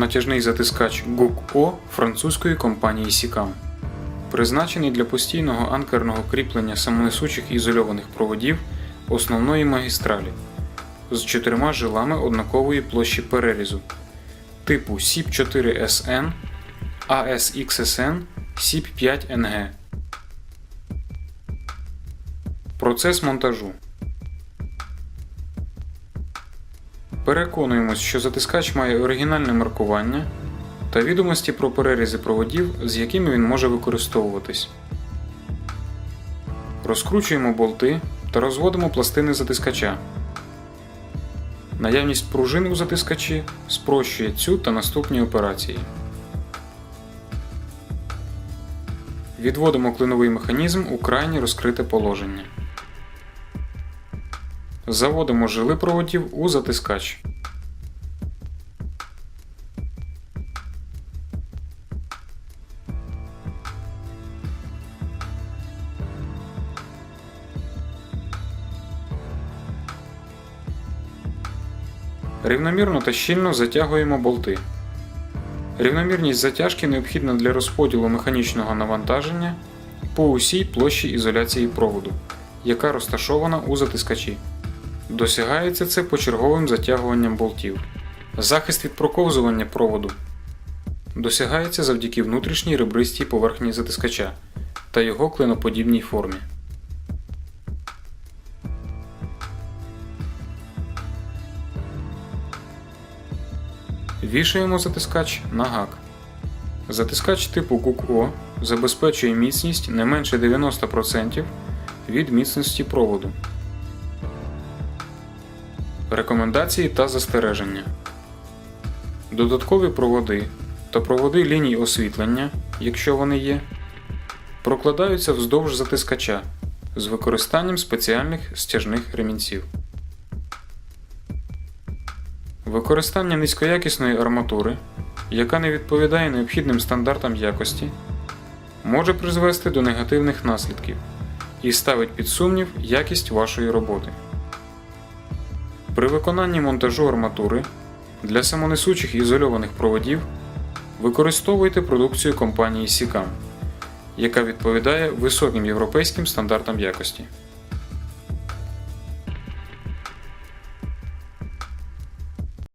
натяжний затискач GUK-O французької компанії Sicam. Призначений для постійного анкерного кріплення самонесучих ізольованих проводів основної магістралі з чотирма жилами однакової площі перерізу типу SIP4SN, ASXSN, SIP5NG. Процес монтажу. Переконуємось, що затискач має оригінальне маркування та відомості про перерізи проводів, з якими він може використовуватись. Розкручуємо болти та розводимо пластини затискача. Наявність пружин у затискачі спрощує цю та наступні операції. Відводимо клиновий механізм у крайнє розкрите положення. Заводимо жили проводів у затискач. Рівномірно та щільно затягуємо болти. Рівномірність затяжки необхідна для розподілу механічного навантаження по усій площі ізоляції проводу, яка розташована у затискачі. Досягається це почерговим затягуванням болтів. Захист від проковзування проводу досягається завдяки внутрішній ребристій поверхні затискача та його клиноподібній формі. Вішаємо затискач на гак. Затискач типу GUK-O забезпечує міцність не менше 90% від міцності проводу. Рекомендації та застереження. Додаткові проводи та проводи ліній освітлення, якщо вони є, прокладаються вздовж затискача з використанням спеціальних стяжних ремінців. Використання низькоякісної арматури, яка не відповідає необхідним стандартам якості, може призвести до негативних наслідків і ставить під сумнів якість вашої роботи. При виконанні монтажу арматури для самонесучих ізольованих проводів використовуйте продукцію компанії Sicam, яка відповідає високим європейським стандартам якості.